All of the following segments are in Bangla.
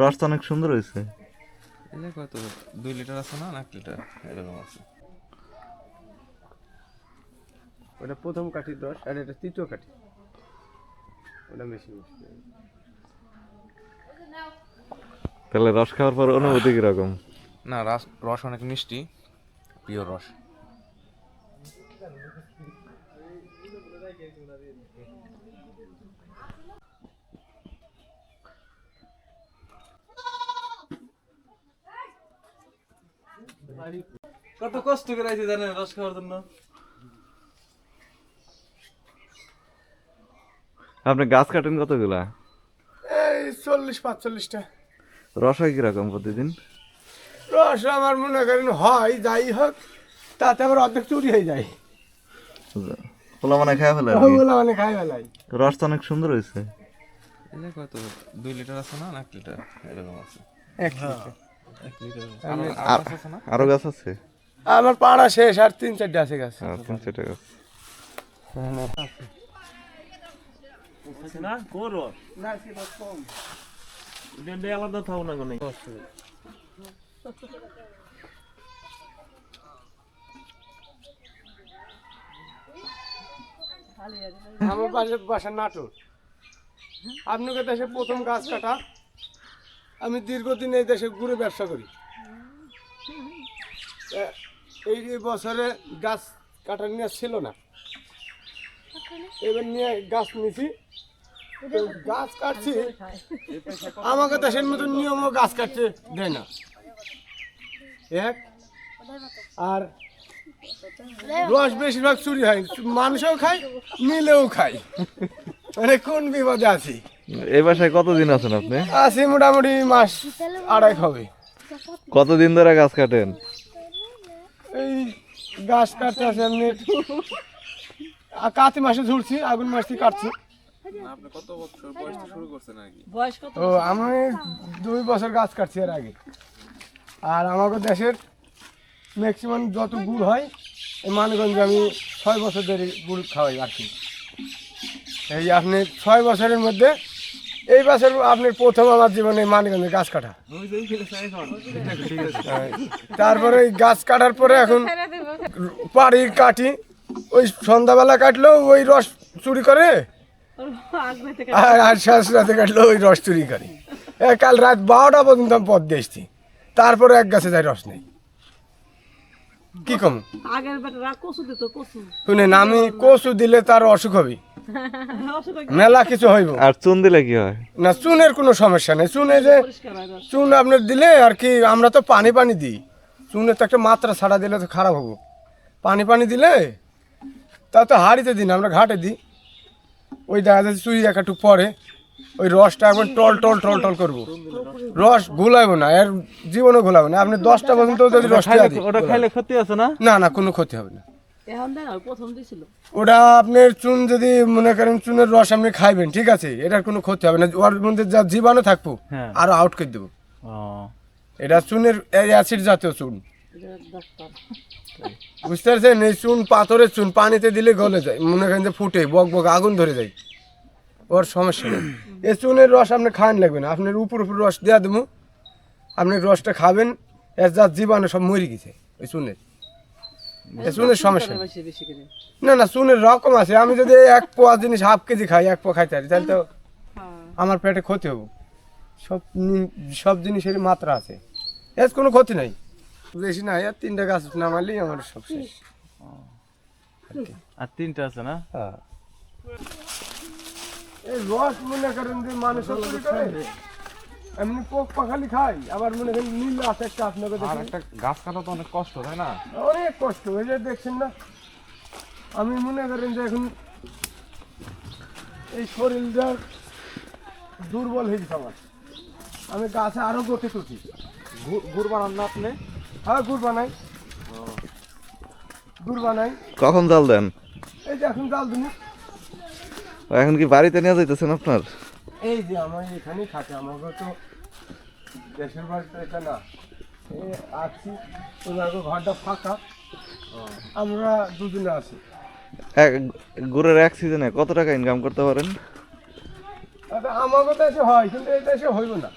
রস তো অনেক সুন্দর হয়েছে। এটা কত দুই লিটার আছে না? না এক লিটার এরকম আছে। ওটা প্রথম কাঠির রস আর এটা তৃতীয় কাঠি। ওটা বেশি মিষ্টি তাহলে রস খাওয়ার পর অনুভূতি কীরকম? না রস রস অনেক মিষ্টি পিওর রস। কত কষ্ট করে আইছি জানেন রস খাওয়ার জন্য? আপনি গাছ কাটেন কতগুলা? এই চল্লিশ পাঁচচল্লিশটা। রস হয় কীরকম প্রতিদিন? রস আমার মনে করেন হয় যাই হোক তাতে আবার অর্ধেক চুরি হয়ে যায়। পোলা মানে খাওয়া ফেলে আর মানে খাই বেলায় রস তো অনেক সুন্দর হয়েছে। এটা কত? দুই লিটার আছে না? এক লিটার এরকম আছে। এক লিটার। আরও আরও গাছ আছে আমার পাড়া শেষ আর তিন চারটে আছে গাছ। হ্যাঁ তিন চারটে গাছ। না আলাদা থাও না কোনে? আমার পাশে বাসা নাটোর। আপনাকে দেশে প্রথম গাছ কাটা। আমি দীর্ঘদিন এই দেশে ঘুরে ব্যবসা করি। এই বছরে গাছ কাটা নিয়ে ছিল না। এবার নিয়ে গাছ নিছি। গাছ কাটছি। আমাকে দেশের মতো নিয়মও গাছ কাটতে দেয় না। এক, আর রস বেশিরভাগ চুরি হয়। মানুষও খায় মিলেও খায়। মানে কোন বিপদে আছি? এই বাসায় কতদিন আছেন আপনি? আছি মোটামুটি মাস আড়াই হবে। কতদিন ধরে গাছ কাটেন? এই গাছ কাটতে আছে এমনি। কাতি মাসে ঝুড়ছি আগুন মাস থেকে কাটছি। ও আমি দুই বছর গাছ কাটছি এর আগে। আর আমাদের দেশের ম্যাক্সিমাম যত গুড় হয় এই মানগঞ্জে আমি ছয় বছর ধরে গুড় খাওয়াই আর কি। এই আপনি ছয় বছরের মধ্যে এই বছর আপনি প্রথম আমার জীবনে মানিগঞ্জে গাছ কাটা। তারপরে ওই গাছ কাটার পরে এখন বাড়ি কাটি ওই সন্ধ্যাবেলা কাটলেও ওই রস চুরি করে আর আর শেষ রাতে কাটলেও ওই রস চুরি করে। কাল রাত বারোটা পর্যন্ত আমি পথ দিয়ে এসছি। তারপরে এক গাছে যাই রস নেই। কি কম? আগের বেটারা কচু দিত কচু। শুনেন আমি কচু দিলে তার অসুখ হবে। মেলা কিছু হইব। আর চুন দিলে কি হয়? না চুনের কোনো সমস্যা নেই। চুনে যে হয়। চুন আপনার দিলে আর কি আমরা তো পানি পানি দিই। চুনের তো একটা মাত্রা ছাড়া দিলে তো খারাপ হব। পানি পানি দিলে তা তো হাড়িতে দিন আমরা ঘাটে দিই। ওই দেখা যাচ্ছে চুই একটু পরে ওই রসটা একবার টল টল টল টল করব। রস ঘুলাইবো না এর জীবনে ঘুলাবো না। আপনি দশটা পর্যন্ত যদি রস ওটা খাইলে ক্ষতি আছে না? না না কোনো ক্ষতি হবে না। ওটা আপনার চুন যদি মনে করেন চুনের রস আপনি খাইবেন ঠিক আছে? এটার কোনো ক্ষতি হবে না। ওর মধ্যে যা জীবাণু থাকব হ্যাঁ। আরও আউট করে দেবো। এটা চুনের অ্যাসিড জাতীয় চুন। বুঝতে পারছেন? এই চুন পাথরের চুন পানিতে দিলে গলে যায়। মনে করেন যে ফুটে বক বক আগুন ধরে যায়। ওর সমস্যা নেই। এই চুনের রস আপনি খান লাগবে না। আপনার উপর উপর রস দেওয়া দেবো। আপনি রসটা খাবেন এর যা জীবাণু সব মরে গেছে ওই চুনের। চুনের সমস্যা না না চুনের রকম আছে। আমি যদি এক পোয়া জিনিস হাফ কেজি খাই এক পোয়া খাইতে পারি তাহলে তো হ্যাঁ। আমার পেটে ক্ষতি হবে। সব সব জিনিসের মাত্রা আছে। এর কোনো ক্ষতি নাই। বেশি নাই আর তিনটা গাছ নামালেই আমার সব শেষ। আর তিনটা আছে না? হ্যাঁ। এই রস মনে করেন যে মানুষ এমনি পোক পাখালি খাই আবার মনে করেন নীল আছে একটা আপনাকে আর একটা গাছ কাটা তো অনেক কষ্ট তাই না? অনেক কষ্ট এই যে দেখছেন না? আমি মনে করেন যে এখন এই শরীরটা দুর্বল হয়ে গেছে আমার। আমি গাছে আরও গতি তুটি গুড় বানান না আপনি? হ্যাঁ গুড় বানাই। গুড় বানাই। কখন জাল দেন? এই যে এখন জাল দিন। এখন কি বাড়িতে নিয়ে যাইতেছেন আপনার? এই যে আমার এখানেই থাকে আমাকে তো দেশের বাড়িতে এটা না এই আছি ওনাকে ঘরটা ফাঁকা। আমরা দুজনে আছি। এক- গুড়ের এক সিজনে কত টাকা ইনকাম করতে পারেন? আচ্ছা, আমাকে দেশে হয় কিন্তু এই দেশে হইব না।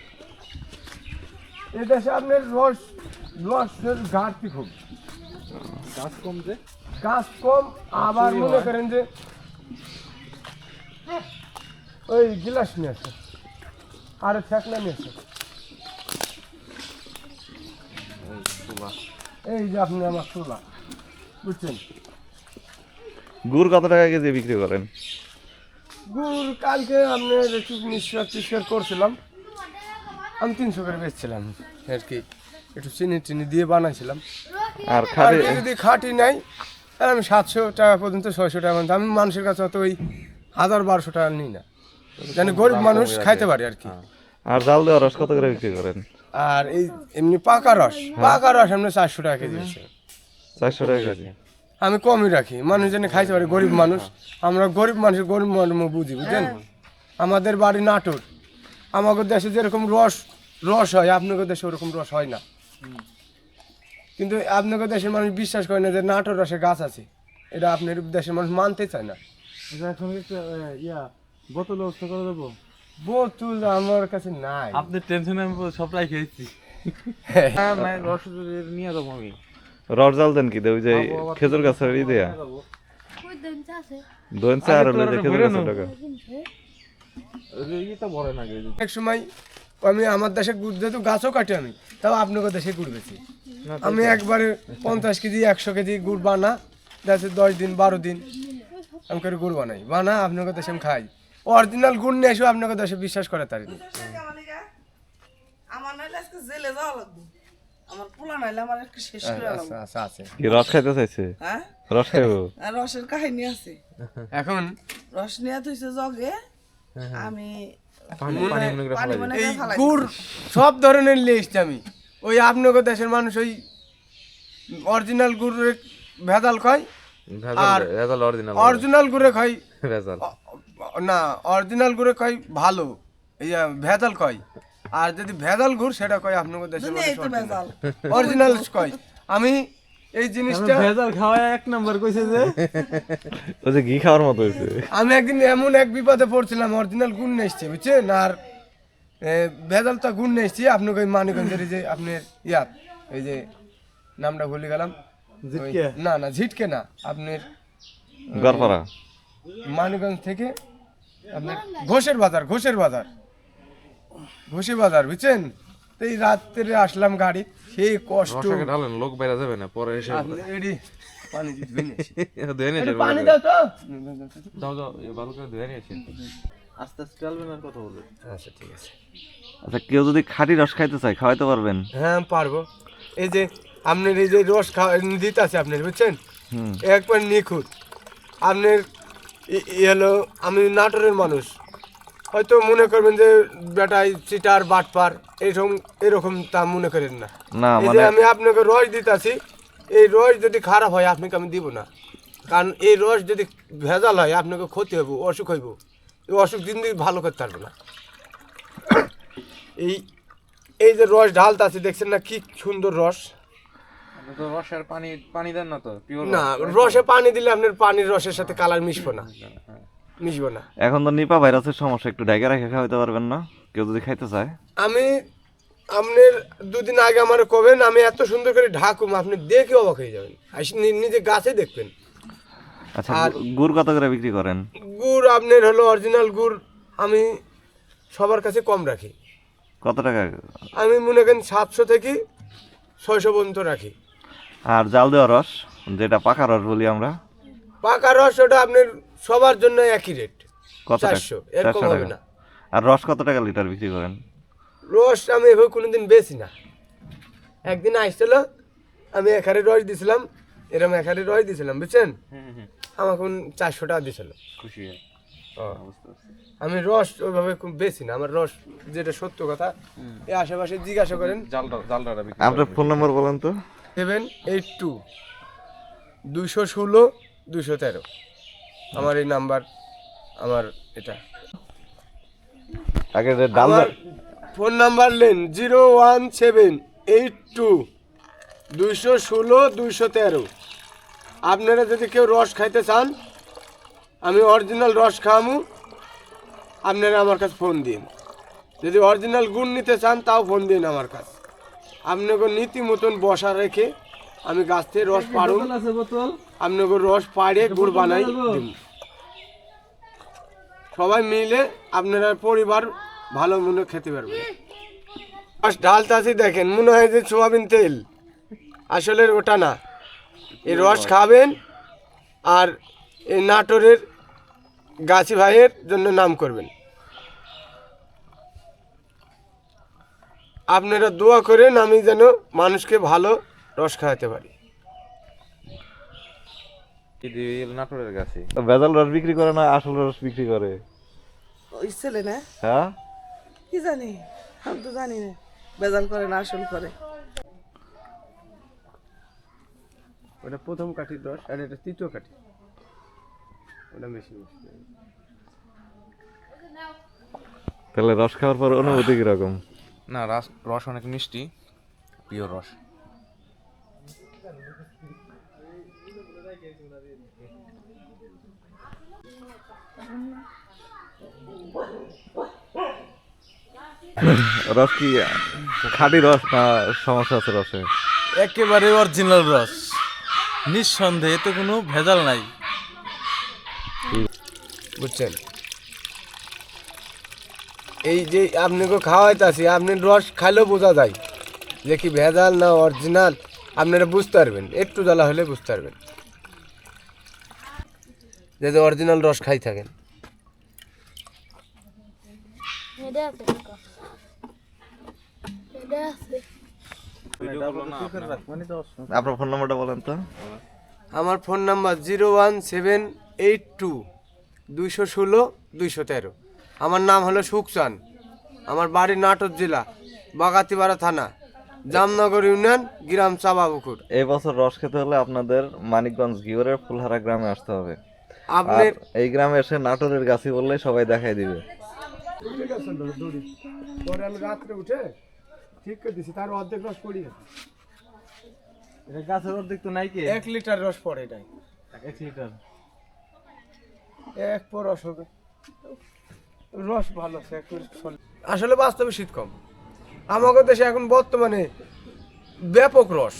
এই দেশে আপনার রস রসের ঘাটতি খুব। গাছ কমছে গাছ কম আবার মনে করেন যে ওই গিলাস নিয়ে আসে। আর ফেকনা নিয়ে আসে। এই যে আপনি আমার চুলা বুঝছেন? গুড় কত টাকা কেজি বিক্রি করেন? গুড় কালকে আপনার একটু মিশ্র টিশ্র করছিলাম। আমি তিনশো করে বেচছিলাম আর কি। একটু চিনি টিনি দিয়ে বানাইছিলাম। আর খাটি যদি খাটি নাই আমি সাতশো টাকা পর্যন্ত ছয়শো টাকা আমি মানুষের কাছে অত ওই হাজার বারোশো টাকা নিই না। যেন গরিব মানুষ খাইতে পারে আর কি। আর জাল দেওয়া রস কত করে বিক্রি করেন? আর এই এমনি পাকা রস। পাকা রস এমনি চারশো টাকা কেজি আছে। চারশো টাকা কেজি? আমি কমই রাখি। মানুষ যেন খাইতে পারে গরিব মানুষ। আমরা গরিব মানুষ গরিব মানুষ বুঝি বুঝলেন আমাদের বাড়ি নাটোর। আমাদের দেশে যেরকম রস রস হয় আপনাদের দেশে ওরকম রস হয় না। কিন্তু আপনাদের দেশের মানুষ বিশ্বাস করে না যে নাটোর রসে গাছ আছে। এটা আপনার দেশের মানুষ মানতে চায় না। এখন ইয়া বোতল ব্যবস্থা করে দেবো। বোতল আমার কাছে নাই। আপনি টেনশনে আমি সবটাই খেয়েছি। রস নিয়ে যাব আমি। রস জাল দেন কি দে ওই যে খেজুর গাছের ই দেয়া। দোন আর হলো যে খেজুর গাছের টাকা। ইটা ভরে না গেছে এক সময় আমি আমার দেশে গুড় যেহেতু গাছও কাটি আমি তাও আপনাদের দেশে গুড় বেছি আমি একবারে পঞ্চাশ কেজি একশো কেজি গুড় বানা দশ দিন বারো দিন আমি করে গুড় বানাই। বানা আপনাদের দেশে আমি খাই। অরিজিনাল গুড় নিয়ে এসেও আপনাদের দেশে বিশ্বাস করে তার। আমার নাইলে আজকে জেলে যাওয়া লাগবে। আমার পোলা নাইলে আমার একটু শেষ করে আচ্ছা আচ্ছা আছে। কি রস খাইতে চাইছে? হ্যাঁ? রস খাইবো? আর রসের কাহিনী আছে। এখন? রস নিয়ে তুইছে জগে আমি মনে এই গুড় সব ধরনের নিয়ে এসছি আমি। ওই আপনাদের দেশের মানুষ ওই অরিজিনাল গুড়ের ভেজাল খায় আর ভেজাল অরিজিনাল অরিজিনাল গুড়ে খাই ভেজাল। না অরিজিনাল গুড়ে কয় ভালো এই যে ভেজাল কয়। আর যদি ভেজাল গুড় সেটা কয় আপনাদের দেশের তো ভেজাল। অরিজিনাল কয়। আমি এই জিনিসটা ভেজাল খাওয়া এক নাম্বার কইছে যে ওই যে ঘি খাওয়ার মতো হয়েছে আমি একদিন এমন এক বিপদে পড়ছিলাম অরিজিনাল নিয়ে এসছি বুঝছেন? আর এ, ভেজালটা গুড় নিয়ে এসছি আপনাকে ওই মানিগঞ্জের এই যে আপনার ইয়াত এই যে নামটা ভুলে গেলাম। না না ঝিটকে না আপনার গড়পাড়া। মানিগঞ্জ থেকে ঘোষের বাজার ঘোষের বাজার। ঘোষের বাজার বুঝছেন? তো এই রাত্রে আসলাম গাড়ি সেই কষ্ট। রসাকে ঢালেন লোক বাইরে যাবে না পরে এসে এডি পানি দিবেন পানি দাও তো। ভালো করে ধুয়ে নিয়ে আসেন আস্তে আস্তে চালবেন আর কথা বলবেন। আচ্ছা ঠিক আছে। আচ্ছা কেউ যদি খাঁটি রস খাইতে চায় খাওয়াইতে পারবেন। হ্যাঁ পারব। এই যে আপনার এই যে রস খাওয়া দিতে আছে আপনার বুঝছেন? একবার নিখুঁত। আপনার ই- হলো আমি নাটোরের মানুষ। হয়তো মনে করবেন যে বেটাই চিটার বাটপার এরকম এরকম তা মনে করেন না। না মানে আমি আপনাকে রস দিতেছি এই রস যদি খারাপ হয় আপনাকে আমি দিব না। কারণ এই রস যদি ভেজাল হয় আপনাকে ক্ষতি হইব অসুখ হইব। এই অসুখ দিন দিন ভালো করতে পারবে না। এই এই যে রস ঢালতে আছে দেখছেন না কি সুন্দর রস? তো রসের পানি পানি দেন না তো না রসে পানি দিলে আপনার পানির রসের সাথে কালার মিশবো না। মিশবো না এখন তো নিপা ভাইরাসের সমস্যা একটু ডাইকা রেখে খাওয়াইতে পারবেন না? কেউ যদি খাইতে চায়। আমি আপনার দুদিন আগে আমার কবেন আমি এত সুন্দর করে ঢাকুম আপনি দেখে অবাক হয়ে যাবেন। নিজে গাছে দেখবেন। আচ্ছা গুড় কত করে বিক্রি করেন? গুড় আপনার হলো অরিজিনাল গুড় আমি সবার কাছে কম রাখি। কত টাকা? আমি মনে করেন সাতশো থেকে ছয়শো পর্যন্ত রাখি। আর জাল দেওয়া রস যেটা পাকা রস বলি আমরা। পাকা রস ওটা আপনার সবার জন্য একই রেট কত টাকা? চারশো এরকম হবে না। আর রস কত টাকা লিটার বিক্রি করেন? রস আমি এভাবে কোনোদিন বেশি না। একদিন আসছিল আমি এখানে রস দিছিলাম এরকম এখানে রস দিছিলাম বুঝছেন? আমাকে চারশো টাকা দিছিল। খুশি হয়। আমি রস ওইভাবে খুব বেশি না আমার রস যেটা সত্য কথা এই আশেপাশে জিজ্ঞাসা করেন। জালটা জালটা আপনার ফোন নম্বর বলেন তো। সেভেন এইট টু দুশো ষোলো দুশো তেরো। আমার এই নাম্বার আমার এটা। আগে আমার ফোন নাম্বার নেন zero one seven eight two দুইশো ষোলো দুইশো তেরো। আপনারা যদি কেউ রস খাইতে চান আমি অরিজিনাল রস খাওয়ামু আপনারা আমার কাছে ফোন দিন। যদি অরিজিনাল গুণ নিতে চান তাও ফোন দিন আমার কাছে। আপনাকে নীতি মতন বসা রেখে আমি গাছ থেকে রস বোতল আপনাকে রস পাড়ে গুড় বানাই সবাই মিলে আপনারা পরিবার ভালো মনে খেতে পারবে ডাল ঢালতাছি দেখেন মনে হয় যে সোয়াবিন তেল। আসলে ওটা না। এই রস খাবেন আর এই নাটোরের গাছি ভাইয়ের জন্য নাম করবেন। আপনারা দোয়া করেন আমি যেন মানুষকে ভালো রস খাওয়াতে পারি। নাটোরের গাছে? তো ভেজাল রস বিক্রি করে না আসল রস বিক্রি করে? ওই ছেলে না? হ্যাঁ? কি জানি? আমি তো জানি না। বেজাল করে না আসল করে। ওটা প্রথম কাঠির রস আর এটা তৃতীয় কাঠি। ওটা বেশি তাহলে রস খাওয়ার পর অনুভূতি কীরকম? না রস রস অনেক মিষ্টি প্রিয় রস। রস কি খাঁটি রস না সমস্যা আছে রসে? একেবারে অরিজিনাল রস। নিঃসন্দেহে এতে কোনো ভেজাল নাই। বুঝছেন? এই যে আপনাকে খাওয়াইতেছি আপনি রস খাইলেও বোঝা যায় যে কি ভেজাল না অরিজিনাল আপনারা বুঝতে পারবেন একটু জ্বালা হলে বুঝতে পারবেন। যে অরিজিনাল রস খাই থাকেন। আপনার ফোন নাম্বারটা বলেন তো। আমার phone number zero one seven eight two দুইশো ষোলো দুইশো তেরো। আমার নাম হলো সুকচান আমার বাড়ি নাটোর জেলা বাগাতিপাড়া থানা জামনগর ইউনিয়ন গ্রাম চাবাবুকুর এই বছর রস খেতে হলে আপনাদের মানিকগঞ্জ গিওরের ফুলহারা গ্রামে আসতে হবে। আপনার এই গ্রামে এসে নাটোরের গাছি বললে সবাই দেখাই দিবে। পরে আমি রাত্রে উঠে ঠিক করে দিছি তার অর্ধেক রস পড়ি এটা গাছের অর্ধেক তো নাই কে? এক লিটার রস পড়ে এটাই এক লিটার। এক পর রস হবে। রস ভালো আছে একটু আসলে বাস্তবে শীত কম। আমাদের দেশে এখন বর্তমানে ব্যাপক রস।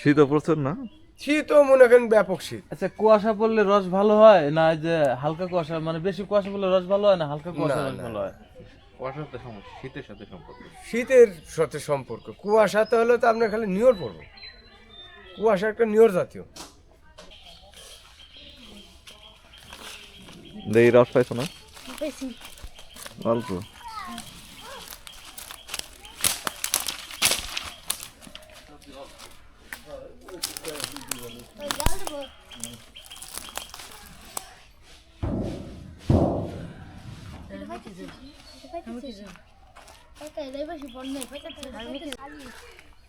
শীতও প্রচুর না? শীতও মনে করেন ব্যাপক শীত। আচ্ছা কুয়াশা পড়লে রস ভালো হয় না যে হালকা কুয়াশা? মানে বেশি কুয়াশা পড়লে রস ভালো হয় না হালকা কুয়াশা রস ভালো হয়? সমস্যা শীতের সাথে সম্পর্ক। শীতের সাথে সম্পর্ক। কুয়াশাতে হলে তো আপনার খালি নিয়র পড়বে। কুয়াশা একটা নিয়র জাতীয়। এই রস পাইছো না? বেশি অল্প।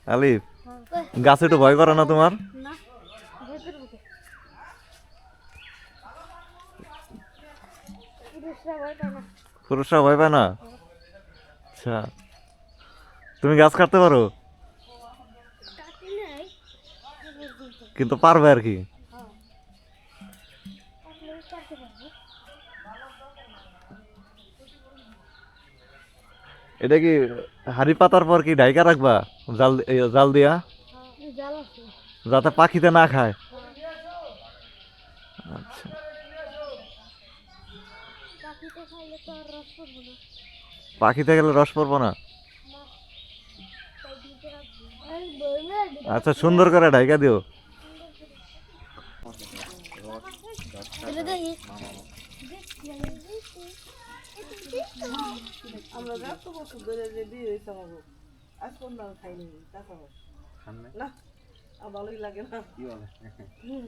আলিফ গাছে একটু ভয় করে না তোমার না ভেতর বুকে পুরুষরা ভয় পায় না? আচ্ছা। তুমি গাছ কাটতে পারো? কিন্তু পারবে আর কি। এটা কি হাড়ি পাতার পর কি ঢাইকা রাখবা? জাল জাল দিয়া? যাতে পাখিতে না খায়। আচ্ছা। পাখিতে খাইলে রস পড়ব না? গেলে রস পড়ব আচ্ছা সুন্দর করে ঢাইকা দিও। আমরা বছর ধরে যে বিয়ে হয়েছে আমার আজ পর্যন্ত আমি খাইনি না ভালোই লাগে না হুম।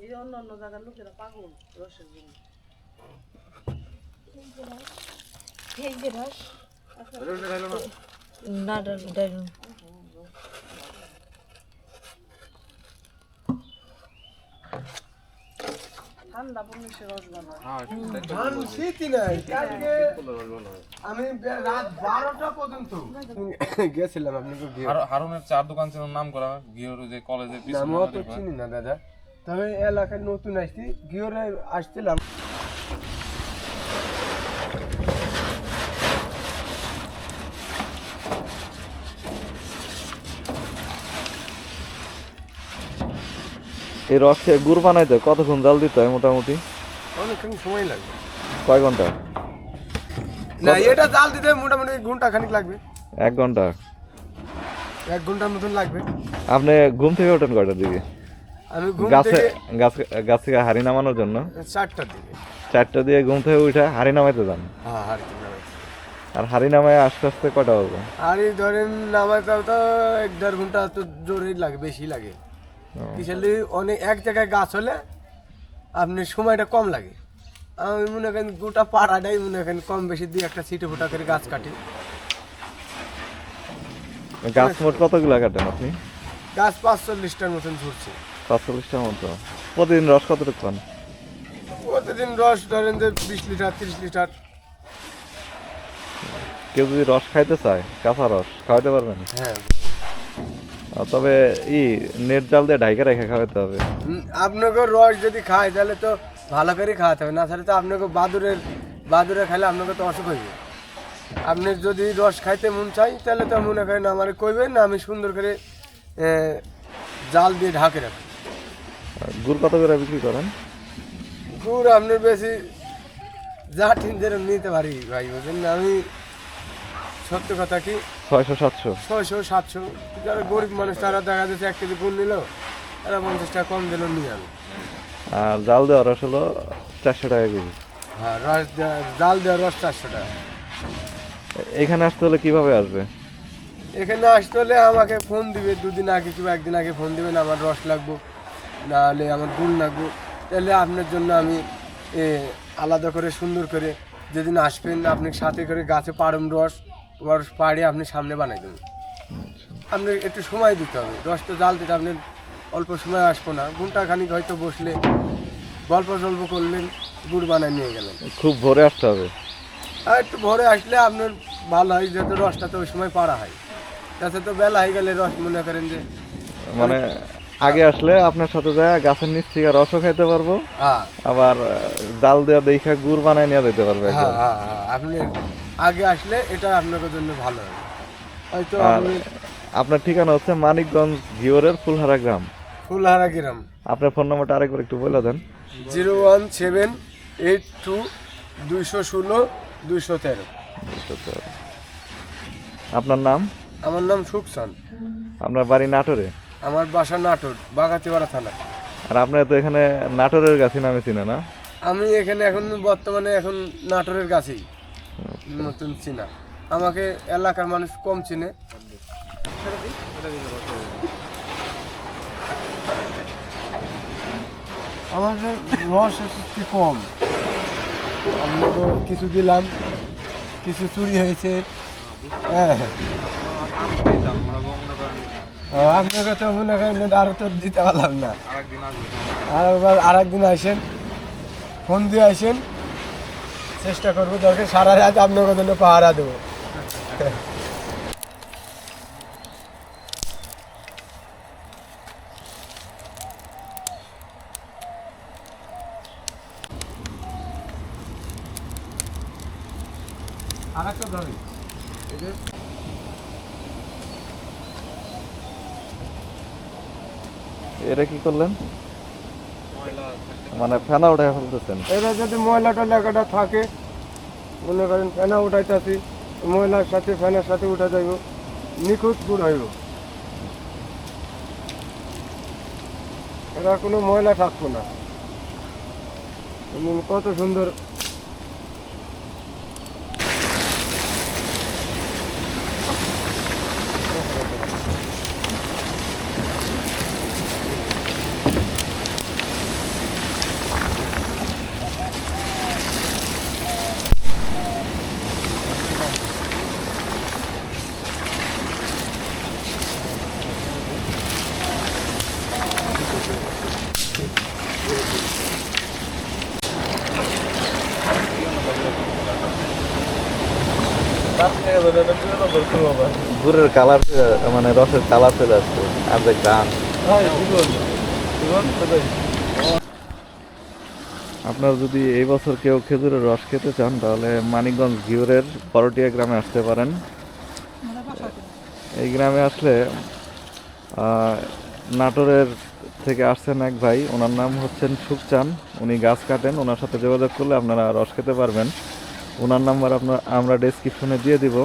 এই যে অন্য অন্য জায়গার লোকেরা পাগল রসের জন্য। না। আমি রাত বারোটা পর্যন্ত গেছিলাম আপনি হারুনের চার দোকান ছিল নাম করা গিয়ের যে অত চিনি না দাদা। তবে এলাকায় নতুন আসছি গিয়ে আসছিলাম। এই রসকে গুড় বানাইতে কতক্ষণ জাল দিতে হয় মোটামুটি? অনেকক্ষণ সময় লাগবে। কয় ঘণ্টা? না এটা জাল দিতে মোটামুটি ঘণ্টা খানিক লাগবে। এক ঘণ্টা? এক ঘণ্টার মতন লাগবে। আপনি ঘুম থেকে ওঠেন কয়টার দিকে? আমি ঘুম গাছে গাছ গাছ থেকে হাড়ি নামানোর জন্য? চারটার দিকে। চারটা দিয়ে ঘুম থেকে উঠে হাড়ি নামাইতে যান? হ্যাঁ আর হাড়ি নামায় আস্তে আস্তে কটা বাজবে হাড়ি ধরেন নামাইতে তো এক দেড় ঘণ্টা তো জোরেই লাগে বেশি লাগে। কিসেলি অনেক এক জায়গায় গাছ হলে আপনি সময়টা কম লাগে। আমি মনে করেন গোটা পাড়াটাই মনে করেন কম বেশি দিয়ে একটা ছিটে ফোটা করে গাছ কাটি। গাছ মোট কতগুলো কাটেন আপনি? গাছ পাঁচচল্লিশটার মতন ঝরছে। পাঁচচল্লিশটার মতো। প্রতিদিন রস কতটুকু পান? প্রতিদিন রস ধরেন যে বিশ লিটার তিরিশ লিটার। কেউ যদি রস খাইতে চায় কাঁচা রস খাওয়াতে পারবেন? হ্যাঁ। তবে ই নেট জাল দিয়ে ঢাইকে রেখে খাওয়াতে হবে। আপনাকে রস যদি খায় তাহলে তো ভালো করে খাওয়াতে হবে। না তাহলে তো আপনাকে বাদুরের বাদুরে খাইলে আপনাকে তো অসুখ হইবে। আপনি যদি রস খাইতে মন চাই তাহলে তো মনে করেন আমার কইবেন না আমি সুন্দর করে জাল দিয়ে ঢাকে রাখি গুড় কত করে বিক্রি করেন? গুড় আপনার বেশি যা ঠিনদের নিতে পারি ভাই বুঝলেন? আমি সত্য কথা কি? ছয়শো সাতশো। ছয়শো সাতশো। যারা গরিব মানুষ তারা দেখা যাচ্ছে এক কেজি গুড় নিল তারা পঞ্চাশ টাকা কম দিল নিয়ে আনো আর জাল দেওয়া রস হলো চারশো টাকা কেজি। হ্যাঁ রস জাল দেওয়া রস চারশো টাকা। এখানে আসতে হলে কীভাবে আসবে? এখানে আসতে হলে আমাকে ফোন দিবে দুদিন আগে কিংবা একদিন আগে ফোন দিবেন আমার রস লাগবো নাহলে আমার গুড় লাগবো। তাহলে আপনার জন্য আমি আলাদা করে সুন্দর করে যেদিন আসবেন আপনি সাথে করে গাছে পারম রস রস পাড়ে আপনি সামনে বানাই দেবেন। আপনি একটু সময় দিতে হবে। তো জাল দিতে আপনি অল্প সময় আসব না। ঘণ্টা খানিক হয়তো বসলে গল্প টল্প করলেন গুড় বানায় নিয়ে গেলেন। খুব ভোরে আসতে হবে। আর একটু ভোরে আসলে আপনার ভালো হয় যেহেতু রসটা তো ওই সময় পারা হয়। তাতে তো বেলা হয়ে গেলে রস মনে করেন যে মানে আগে আসলে আপনার সাথে যায় গাছের নিচ থেকে রসও খাইতে পারব। হ্যাঁ। আবার জাল দেওয়া দেখা গুড় বানায় নিয়ে যেতে পারবে। হ্যাঁ হ্যাঁ। আপনি আগে আসলে এটা আপনার জন্য ভালো হবে। হয়তো আর আপনি আপনার ঠিকানা হচ্ছে মানিকগঞ্জ ঘিওরের ফুলহারা গ্রাম। ফুলহারা গ্রাম। আপনার ফোন নাম্বারটা আরেকবার একটু বলে দেন। Zero one seven eight two দুইশো ষোলো দুইশো তেরো। আপনার নাম? আমার নাম সুকসান। আপনার বাড়ি নাটোরে? আমার বাসা নাটোর বাগাতিপাড়া থানা। আর আপনার তো এখানে নাটোরের গাছি নামে চিনে না? আমি এখানে এখন বর্তমানে এখন নাটোরের কাছেই নতুন চিনা। আমাকে এলাকার মানুষ কম চিনে। আমার রস একটু কম। আমরা তো কিছু দিলাম কিছু চুরি হয়েছে। হ্যাঁ। ও, আপনাকে তো মনে করেন আরও তো দিতে পারলাম না। আর একবার আর একদিন আসেন ফোন দিয়ে আসেন। চেষ্টা করব দরকার সারা রাত আপনার জন্য পাহারা দেবো। আর একটা ধরি। এটা কি করলেন? মানে ফেনা উঠাই ফেলতেছেন। এরা যদি ময়লা টয়লা কাটা থাকে, মনে করেন ফেনা উঠাইতেছি, ময়লার সাথে ফ্যানের সাথে উঠা যাইব, নিখুঁত গুড় হইব। এরা কোনো ময়লা থাকব না। কত সুন্দর গুড়ের কালার মানে রসের কালার চলে আসছে, আর গান। আপনার যদি এই বছর কেউ খেজুরের রস খেতে চান, তাহলে মানিকগঞ্জ ঘিওরের করটিয়া গ্রামে আসতে পারেন। এই গ্রামে আসলে নাটোরের থেকে আসছেন এক ভাই, ওনার নাম হচ্ছেন সুখচান উনি গাছ কাটেন, ওনার সাথে যোগাযোগ করলে আপনারা রস খেতে পারবেন। ওনার নাম্বার আপনার আমরা ডেসক্রিপশনে দিয়ে দিব।